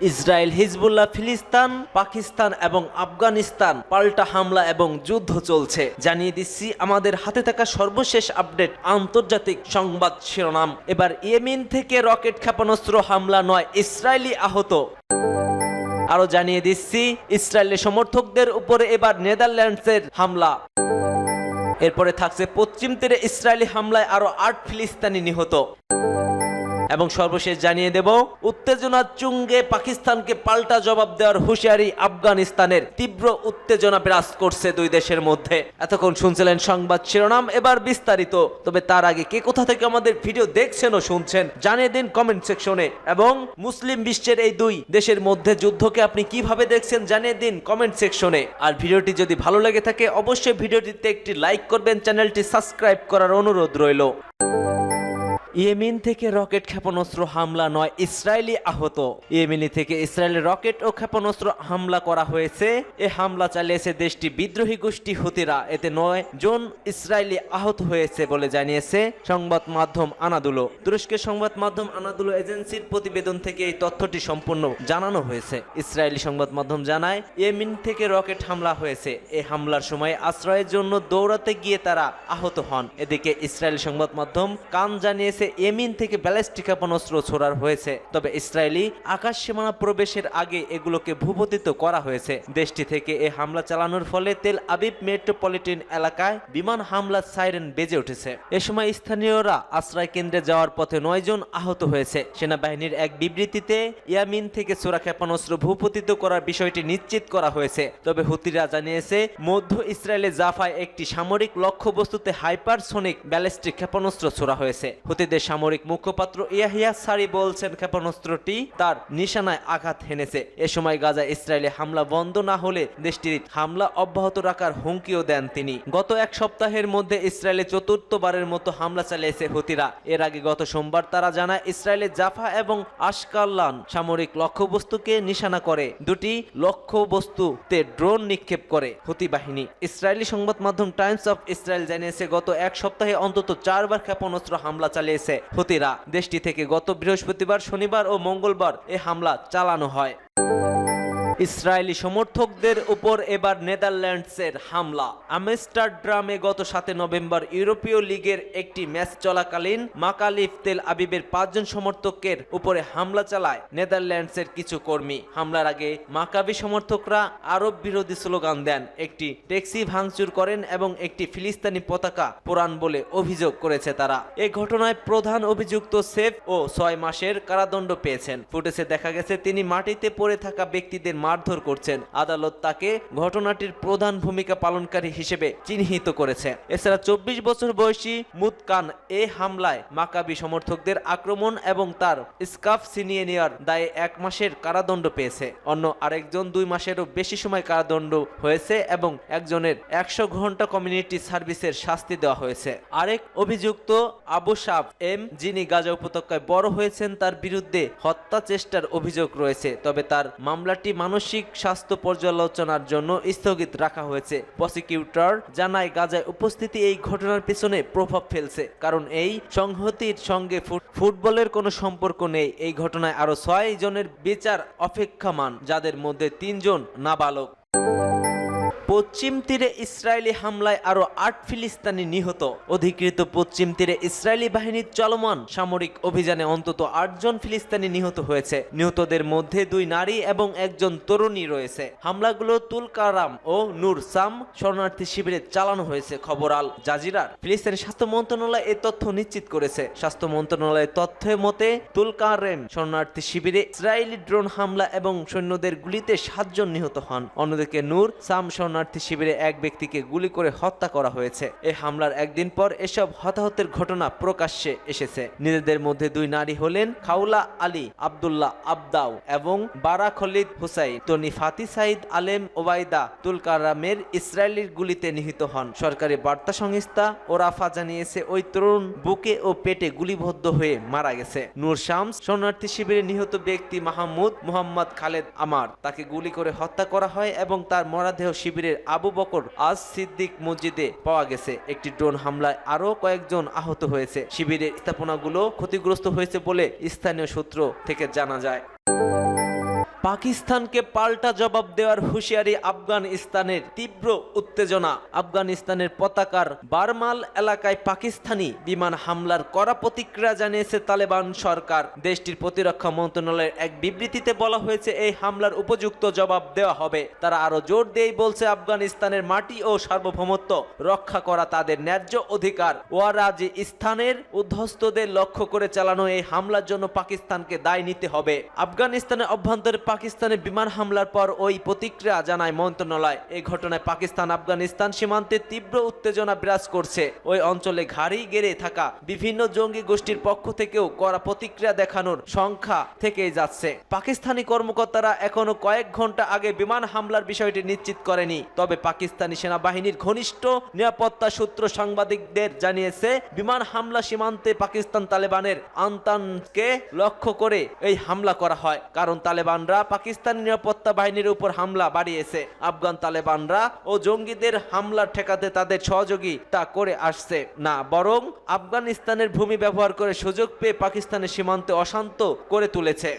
Israel, Hezbollah, ফিলিস্তান, Pakistan এবং আফগানিস্তান পাল্টা হামলা এবং যুদ্ধ চলছে। জানিয়ে দিচ্ছি, আমাদের হাতে থাকা সর্বশেষ আপডেট, আন্তর্জাতিক সংবাদ শিরোনাম। এবার ইয়েমিন থেকে রকেট ক্ষেপণাস্ত্র হামলা নয়, ইসরায়েলি আহত। আরও জানিয়ে দিচ্ছি, ইসরায়েলের সমর্থকদের উপরে এবার নেদারল্যান্ডসের হামলা। এরপরে থাকছে পশ্চিম তীরে ইসরায়েলি হামলায় আরও আট ফিলিস্তানি নিহত। এবং সর্বশেষ জানিয়ে দেব উত্তেজনার চুঙ্গে পাকিস্তানকে পাল্টা জবাব দেওয়ার হুঁশিয়ারি আফগানিস্তানের তীব্র উত্তেজনা বিরাজ করছে দুই দেশের মধ্যে। এতক্ষণ শুনছিলেন সংবাদ শিরোনাম, এবার বিস্তারিত। তবে তার আগে কে কোথা থেকে আমাদের ভিডিও দেখছেন ও শুনছেন, জানিয়ে দিন কমেন্ট সেকশনে। এবং মুসলিম বিশ্বের এই দুই দেশের মধ্যে যুদ্ধকে আপনি কীভাবে দেখছেন, জানিয়ে দিন কমেন্ট সেকশনে। আর ভিডিওটি যদি ভালো লেগে থাকে, অবশ্যই ভিডিওটিতে একটি লাইক করবেন, চ্যানেলটি সাবস্ক্রাইব করার অনুরোধ রইল। ইয়েমেন থেকে রকেট ক্ষেপণাস্ত্র হামলা নয়, ইসরায়েলি আহত। ইয়েমেনি থেকে ইসরায়েলের রকেট ও ক্ষেপণাস্ত্র হামলা করা হয়েছে। এ হামলা চালিয়েছে দেশটি বিদ্রোহী গোষ্ঠী হুতিরা। এতে নয় জন ইসরায়েলি আহত হয়েছে বলে জানিয়েছে সংবাদ মাধ্যম আনাদুলো। তুরস্কের সংবাদ মাধ্যম আনাদুলো এজেন্সির প্রতিবেদন থেকে এই তথ্যটি সম্পূর্ণ জানানো হয়েছে। ইসরায়েলি সংবাদ মাধ্যম জানায়, ইয়েমেন থেকে রকেট হামলা হয়েছে। এই হামলার সময় আশ্রয়ের জন্য দৌড়াতে গিয়ে তারা আহত হন। এদিকে ইসরায়েলি সংবাদ মাধ্যম কান জানিয়েছে ইয়েমেন থেকে ব্যালিস্টিক ক্ষেপণাস্ত্র ছোড়ার হয়েছে। তবে ইসরায়েলি আকাশ সীমানা প্রবেশের আগে এগুলোকে ভূপতিত করা হয়েছে। দেশটি থেকে এ হামলা চালানোর ফলে তেল আবিব মেট্রোপলিটন এলাকায় বিমান হামলার সাইরেন বেজে উঠেছে। এ সময় স্থানীয়রা আশ্রয় কেন্দ্রে যাওয়ার পথে নয় জন আহত হয়েছে। সেনাবাহিনীর এক বিবৃতিতে ইয়ামিন থেকে চোরা ক্ষেপণাস্ত্র ভূপতিত করার বিষয়টি নিশ্চিত করা হয়েছে। তবে হুতিরা জানিয়েছে, মধ্য ইসরায়েলে জাফায় একটি সামরিক লক্ষ্যবস্তুতে হাইপারসোনিক ব্যালিস্টিক ক্ষেপণাস্ত্র ছোড়া হয়েছে। হুতিদের সামরিক মুখপাত্র ইয়াহিয়া সারি বলছেন, ক্ষেপণাস্ত্রটি তার নিশানায় আঘাত হেনেছে। এ সময় গাজা ইসরায়েলে হামলা বন্ধ না হলে দেশটির হামলা অব্যাহত রাখার হুমকিও দেন তিনি। গত এক সপ্তাহের মধ্যে ইসরায়েলে চতুর্থবারের মতো হামলা চালিয়েছে হুতিরা। এর আগে গত সোমবার তারা জানায় ইসরায়েলের জাফা এবং আশকাল্লান সামরিক লক্ষ্যবস্তুকে নিশানা করে। দুটি লক্ষ্যবস্তুতে ড্রোন নিক্ষেপ করে হুতি বাহিনী। ইসরায়েলি সংবাদ মাধ্যম টাইমস অফ ইসরায়েল জানিয়েছে, গত এক সপ্তাহে অন্তত চারবার ক্ষেপণাস্ত্র হামলা চালিয়েছে হুতিরা দেশটি থেকে গত বৃহস্পতিবার শনিবার ও মঙ্গলবার এ হামলা চালানো হয়। ইসরায়েলি সমর্থকদের উপর এবার নেদারল্যান্ডসের হামলা। আমস্টারড্রামে গত সাতে নভেম্বর ইউরোপীয় লিগের একটি ম্যাচ চলাকালীন মাকালিফ তেল আবিবের পাঁচজন সমর্থকের উপরে হামলা চালায় নেদারল্যান্ডসের কিছু কর্মী। হামলার আগে মাকাবি সমর্থকরা আরব বিরোধী স্লোগান দেন, একটি ট্যাক্সি ভাঙচুর করেন এবং একটি ফিলিস্তিনি পতাকা পোড়ান বলে অভিযোগ করেছে তারা। এ ঘটনায় প্রধান অভিযুক্ত সেফ ও ছয় মাসের কারাদণ্ড পেয়েছেন। ফুটেজে দেখা গেছে, তিনি মাটিতে পড়ে থাকা ব্যক্তিদের মারধর করছেন। আদালত তাকে ঘটনাটির প্রধান ভূমিকা পালনকারী হিসেবে চিহ্নিত করেছে। এছাড়া চব্বিশ বছর বয়সী মুতকান এ হামলায় মাকাবি সমর্থকদের আক্রমণ এবং তার স্কাফ ছিনিয়ে নেওয়ার দায়ে এক মাসের কারাদণ্ড পেয়েছে। অন্য আরেকজন দুই মাসেরও বেশি সময় কারাদণ্ড হয়েছে এবং একজনের একশো ঘণ্টা কমিউনিটি সার্ভিসের শাস্তি দেওয়া হয়েছে। আরেক অভিযুক্ত আবু সাফ এম, যিনি গাজা উপত্যকায় বড় হয়েছেন, তার বিরুদ্ধে হত্যা চেষ্টার অভিযোগ রয়েছে, তবে তার মামলাটি মানসিক স্বাস্থ্য পর্যালোচনার জন্য স্থগিত রাখা হয়েছে। প্রসিকিউটর জানায়, গাজায় উপস্থিতি এই ঘটনার পেছনে প্রভাব ফেলছে, কারণ এই সংহতির সঙ্গে ফুটবলের কোনো সম্পর্ক নেই। এই ঘটনায় আরও ছয় জনের বিচার অপেক্ষামান যাদের মধ্যে তিনজন নাবালক। পশ্চিম তীরে ইসরায়েলি হামলায় আরও আট ফিলিস্তানি নিহত। অধিকৃত পশ্চিম তীরে ইসরায়েলি বাহিনীর চলমান সামরিক অভিযানে অন্তত আটজন ফিলিস্তানি নিহত হয়েছে। নিহতদের মধ্যে দুই নারী এবং একজন তরুণী রয়েছে। হামলাগুলো তুলকারাম ও নূর সাম শরণার্থী শিবিরে চালানো হয়েছে খবর আল জাজিরার। ফিলিস্তিনি স্বাস্থ্য মন্ত্রণালয় এই তথ্য নিশ্চিত করেছে। স্বাস্থ্য মন্ত্রণালয়ের তথ্যের মতে, তুলকারেম শরণার্থী শিবিরে ইসরায়েলি ড্রোন হামলা এবং সৈন্যদের গুলিতে সাতজন নিহত হন। অন্যদিকে নূর সাম শরণার্থী শিবিরে এক ব্যক্তিকে গুলি করে হত্যা করা হয়েছে। এই হামলার একদিন পর এসব হতাহতের ঘটনা প্রকাশ্যে এসেছে। নিজেদের মধ্যে দুই নারী হলেন খাউলা আলী, আব্দুল্লাহ আবদাউ এবং বারা খলিদ হুসাইন। তনি ফাতি সাইদ আলেম ওবায়দা তুলকারামের ইসরায়েলির গুলিতে নিহত হন। সরকারি বার্তা সংস্থা ওরাফা জানিয়েছে, ওই তরুণ বুকে ও পেটে গুলিবদ্ধ হয়ে মারা গেছে। নূর শামস শরণার্থী শিবিরে নিহত ব্যক্তি মাহমুদ মোহাম্মদ খালেদ আমার। তাকে গুলি করে হত্যা করা হয় এবং তার মরাদেহ শিবিরের আবু বকর আজ সিদ্দিক মসজিদে পাওয়া গেছে। একটি ড্রোন হামলায় আরও কয়েকজন আহত হয়েছে। শিবিরের স্থাপনাগুলো ক্ষতিগ্রস্ত হয়েছে বলে স্থানীয় সূত্র থেকে জানা যায়। পাকিস্তানকে পাল্টা জবাব দেওয়ার হুঁশিয়ারি আফগানিস্তানের তীব্র উত্তেজনা। আফগানিস্তানের পতাকার বারমাল এলাকায় পাকিস্তানি বিমান হামলার কড়া প্রতিক্রিয়া জানিয়েছে তালেবান সরকার। দেশটির প্রতিরক্ষা মন্ত্রণালয়ের এক বিবৃতিতে বলা হয়েছে, এই হামলার উপযুক্ত জবাব দেওয়া হবে। তারা আরও জোর দিয়েই বলছে, আফগানিস্তানের মাটি ও সার্বভৌমত্ব রক্ষা করা তাদের ন্যায্য অধিকার। ওয়ারাজি স্থানের উদ্ধস্তদের লক্ষ্য করে চালানো এই হামলার জন্য পাকিস্তানকে দায় নিতে হবে। আফগানিস্তানের অভ্যন্তরে পাকিস্তানের বিমান হামলার পর ওই প্রতিক্রিয়া জানায় মন্ত্রণালয়। এই ঘটনায় পাকিস্তান, আফগানিস্তান সীমান্তে তীব্র উত্তেজনা বিরাজ করছে। ওই অঞ্চলে ঘাড়ি গেড়ে থাকা বিভিন্ন জঙ্গি গোষ্ঠীর পক্ষ থেকেও কড়া প্রতিক্রিয়া দেখানোর সংখ্যা থেকেই যাচ্ছে। পাকিস্তানি কর্মকর্তারা এখনও কয়েক ঘণ্টা আগে বিমান হামলার বিষয়টি নিশ্চিত করেনি। তবে পাকিস্তানি সেনাবাহিনীর ঘনিষ্ঠ নিরাপত্তা সূত্র সাংবাদিকদের জানিয়েছে, বিমান হামলা সীমান্তে পাকিস্তান তালেবানের আন্তানকে লক্ষ্য করে এই হামলা করা হয়। কারণ তালেবানরা পাকিস্তানি নিরাপত্তা বাহিনীর উপর হামলা বাড়িয়েছে। আফগান তালেবানরা ও জঙ্গিদের হামলা ঠেকাতে তাদের সহযোগী তা করে আসছে। না, বরং আফগানিস্তানের ভূমি ব্যবহার করে সুযোগ পেয়ে পাকিস্তানের সীমান্তে অশান্ত করে তুলেছে।